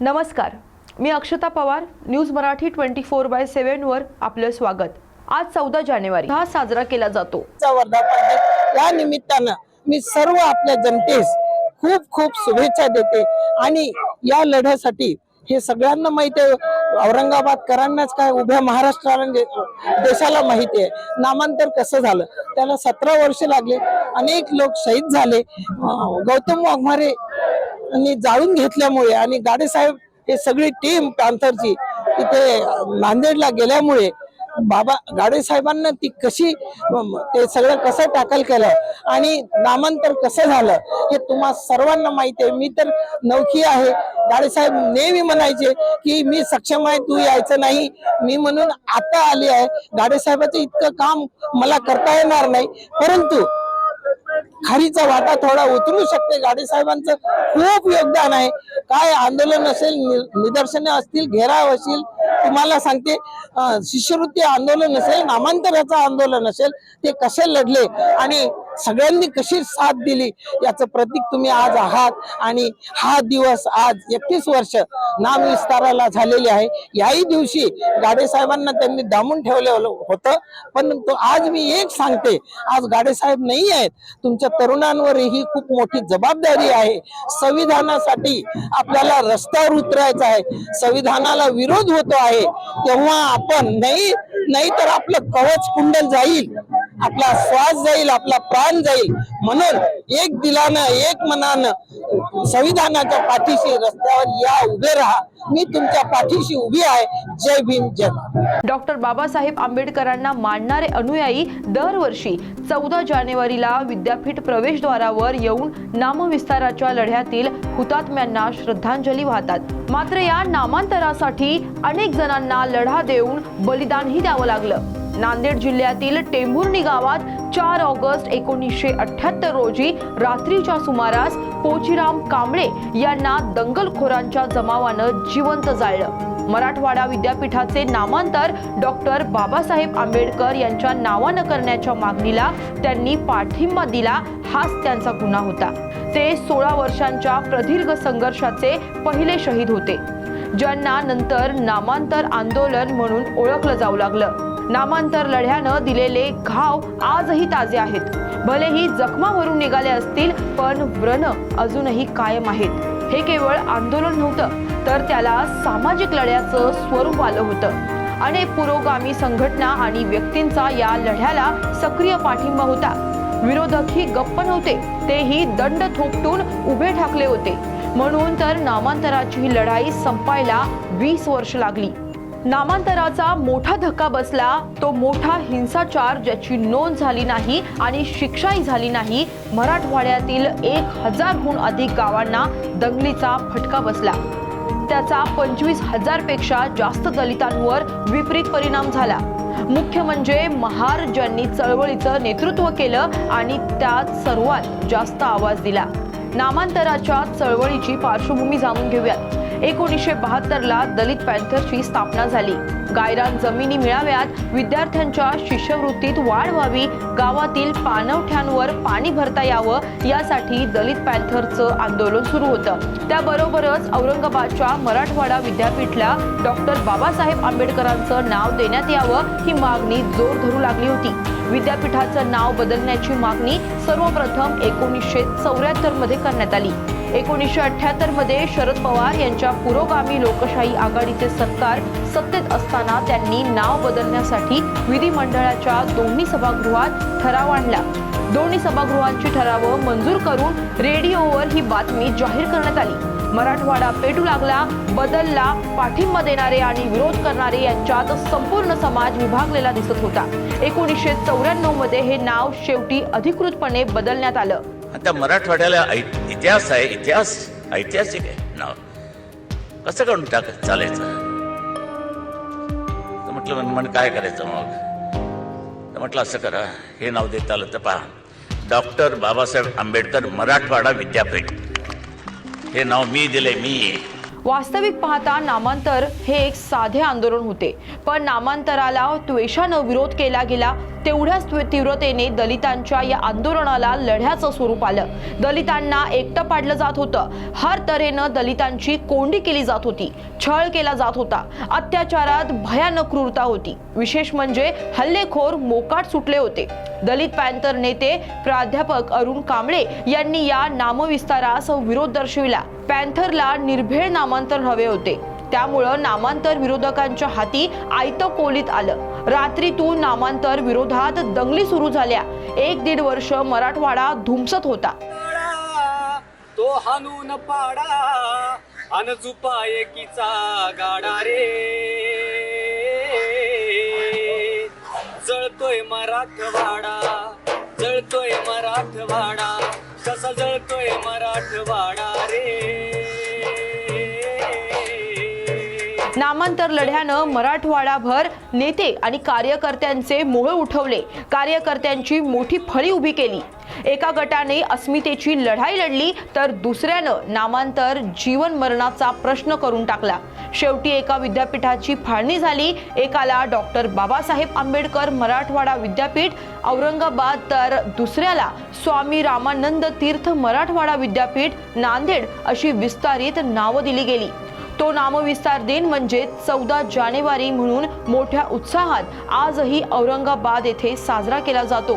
नमस्कार. मी Akshata Pawar news Marathi twenty four by सेव्हनवर आपलं स्वागत. आज चौदा जानेवारी. हा साजरा केला जातो. या निमित्तानं मी सर्व आपल्या जनतेस खूप खूप शुभेच्छा देते. आणि या लढ्यासाठी हे सगळ्यांना माहिती आहे औरंगाबादकरांनाच काय उभ्या महाराष्ट्राला म्हणजे देशाला माहिती आहे. नामांतर कसं झालं? त्याला सतरा वर्ष लागले. अनेक लोक शहीद झाले. गौतम वाघमारे जाळून घेतल्यामुळे आणि गाडेसाहेब हे सगळी टीम पॅन्थरची तिथे नांदेडला गेल्यामुळे बाबा गाडे साहेबांना ती कशी ते सगळं कसं टाकल केलं आणि नामांतर कसं झालं हे तुम्हा सर्वांना माहिती आहे. मी तर नौकी आहे. गाडे साहेब नेहमी म्हणायचे की मी सक्षम आहे तू यायचं नाही. मी म्हणून आता आली आहे. गाडे साहेबाचं इतकं काम मला करता येणार नाही. परंतु खारीचा वाटा थोडा उतरू शकते. गाडी साहेबांचं खूप योगदान आहे. काय आंदोलन असेल नि- निदर्शने असतील घेराव असतील तुम्हाला सांगते शिष्यवृत्ती आंदोलन असेल नामांतराचं आंदोलन असेल ते कसे लढले? आणि सगळ्यांनी कशी साथ दिली याचं प्रतीक तुम्ही आज आहात. आणि हा दिवस आज एकतीस वर्ष नामविस्ताराला झालेले आहे. याही दिवशी गाडे साहेबांना त्यांनी दामून ठेवलं होतं. परंतु आज मी एक सांगते आज गाडे साहेब नाही आहेत. तुमच्या तरुणांवर ही खूप मोठी जबाबदारी आहे. संविधानासाठी आपल्याला रस्त्यावर उतरायचं आहे. संविधानाला विरोध होतो आहे. तेव्हा आपण नाही नाही तर आपलं कवच कुंडल जाईल. आपला श्वास जाईल आपला प्राण जाईल. म्हणून एक दिलानं एक मनानं संविधानाच्या पाठीशी रस्त्यावर या उभे राहा. मी तुमच्या पाठीशी उभी आहे. जय भीम जय डॉक्टर बाबासाहेब आंबेडकरांना मानणारे अनुयायी दरवर्षी चौदा जानेवारीला विद्यापीठ प्रवेशद्वारावर येऊन नामविस्ताराच्या लढ्यातील हुतात्म्यांना श्रद्धांजली वाहतात. मात्र या नामांतरासाठी अनेक जणांना लढा देऊन बलिदानही द्यावं लागलं. नांदेड जिल्ह्यातील टेंभुर्णी गावात चार ऑगस्ट एकोणीसशे अठ्याहत्तर रोजी रात्रीच्या सुमारास पोचीराम कांबळे यांना दंगलखोरांच्या जमावानं जिवंत जाळलं. मराठवाडा विद्यापीठाचे नामांतर डॉक्टर बाबासाहेब आंबेडकर यांच्या नावानं करण्याच्या मागणीला त्यांनी पाठिंबा दिला हाच त्यांचा गुन्हा होता. ते सोळा वर्षांच्या प्रदीर्घ संघर्षाचे पहिले शहीद होते. ज्यांना नंतर नामांतर आंदोलन म्हणून ओळखलं जाऊ लागलं. नामांतर लढ्यानं दिलेले घाव आजही ताजे आहेत. भलेही जखमा भरून निघाले असतील पण व्रण अजूनही कायम आहेत. हे केवळ आंदोलन नव्हतं तर त्याला सामाजिक लढ्याचं स्वरूप आलं होतं. अनेक पुरोगामी संघटना आणि व्यक्तींचा या लढ्याला सक्रिय पाठिंबा होता. विरोधकही गप्प नव्हते तेही दंड थोपटून उभे ठाकले होते. म्हणून तर नामांतराची ही लढाई संपायला वीस वर्ष लागली. नामांतराचा मोठा धक्का बसला तो मोठा हिंसाचार ज्याची नोंद झाली नाही आणि शिक्षाही झाली नाही मराठवाड्यातील एक हजारहून अधिक गावांना दंगलीचा फटका बसला. त्याचा पंचवीस हजारपेक्षा जास्त दलितांवर विपरीत परिणाम झाला. मुख्य म्हणजे महार ज्यांनी चळवळीचं नेतृत्व केलं आणि त्यात सर्वात जास्त आवाज दिला. नामांतराच्या चळवळीची पार्श्वभूमी जाणून घेऊयात. एकोणीसशे बहात्तरला दलित पॅन्थरची स्थापना झाली. गायरान जमिनी मिळाव्यात विद्यार्थ्यांच्या शिष्यवृत्तीत वाढ व्हावी गावातील पाणवठ्यांवर पाणी भरता यावं यासाठी दलित पॅन्थरचं आंदोलन सुरू होतं. त्याबरोबरच औरंगाबादच्या मराठवाडा विद्यापीठला डॉक्टर बाबासाहेब आंबेडकरांचं नाव देण्यात यावं ही मागणी जोर धरू लागली होती. विद्यापीठाचं नाव बदलण्याची मागणी सर्वप्रथम एकोणीसशे चौऱ्याहत्तरमध्ये करण्यात आली. एकोणीसशे अठ्याहत्तरमध्ये शरद पवार यांच्या पुरोगामी लोकशाही आघाडीचे सरकार सत्तेत असताना त्यांनी नाव बदलण्यासाठी विधिमंडळाच्या दोन्ही सभागृहात ठराव आणला. दोन्ही सभागृहांची ठरावं मंजूर करून रेडिओवर ही बातमी जाहीर करण्यात आली. मराठवाडा पेटू लागला बदलला पाठिंबा देणारे आणि विरोध करणारे यांच्यात संपूर्ण समाज विभागलेला दिसत होता. एकोणीसशे चौऱ्याण्णवमध्ये हे नाव शेवटी अधिकृतपणे बदलण्यात आलं. आता मराठवाड्याला ऐ- इतिहास आहे इतिहास ऐतिहासिक आहे. नाव. कसं काढून टाक? चालायचं. तर म्हटलं मन काय करायचं मग? तर म्हटलं असं करा. हे नाव देता आलं तर पहा. डॉक्टर बाबासाहेब आंबेडकर मराठवाडा विद्यापीठ. हे नाव मी दिले मी. वास्तविक पाहता नामांतर हे एक साधे आंदोलन होते. पण नामांतराला त्वेषानं विरोध केला गेला तेवढ्याच तीव्रतेने दलितांच्या या आंदोलनाला लढ्याचं स्वरूप आलं. दलितांना एकटं पाडलं जात होतं. हर तऱ्हेनं दलितांची कोंडी केली जात होती. छळ केला जात होता. अत्याचारात भयानक क्रूरता होती. विशेष म्हणजे हल्लेखोर मोकाट सुटले होते. दलित पॅन्थर नेते प्राध्यापक अरुण कांबळे यांनी या नामविस्तारास विरोध दर्शविला. पॅन्थरला निर्भेळ नामांतर हवे होते. त्यामुळं नामांतर विरोधकांच्या हाती आयतं कोलीत आलं. रात्रीतून नामांतर विरोधात दंगली सुरू झाल्या. एक दीड वर्ष मराठवाडा धुमसत होता. तो हानून पाडा अन जुपा गाडा रे. जळतोय मराठवाडा जळतोय मराठवाडा कसा जळतोय मराठवाडा रे. नामांतर लढ्यानं मराठवाडाभर नेते आणि कार्यकर्त्यांचे मोह उठवले. कार्यकर्त्यांची मोठी फळी उभी केली. एका गटाने अस्मितेची लढाई लढली तर दुसऱ्यानं नामांतर जीवन मरणाचा प्रश्न करून टाकला. शेवटी एका विद्यापीठाची फाळणी झाली. एकाला डॉक्टर बाबासाहेब आंबेडकर मराठवाडा विद्यापीठ औरंगाबाद तर दुसऱ्याला स्वामी रामानंद तीर्थ मराठवाडा विद्यापीठ नांदेड अशी विस्तारित नावं दिली गेली. तो नामविस्तार दिन म्हणजे चौदा जानेवारी म्हणून मोठ्या उत्साहात आजही औरंगाबाद येथे साजरा केला जातो.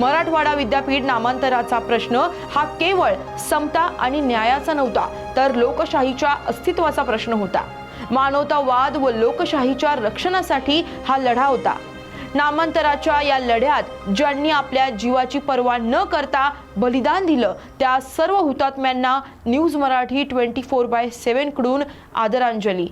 मराठवाडा विद्यापीठ नामांतराचा प्रश्न हा केवळ समता आणि न्यायाचा नव्हता तर लोकशाहीच्या अस्तित्वाचा प्रश्न होता. मानवतावाद व लोकशाहीच्या रक्षणासाठी हा लढा होता. नामांतराच्या या लढ्यात ज्यांनी आपल्या जीवाची पर्वा न करता बलिदान दिलं त्या सर्व हुतात्म्यांना news Marathi twenty four by सेव्हनकडून आदरांजली.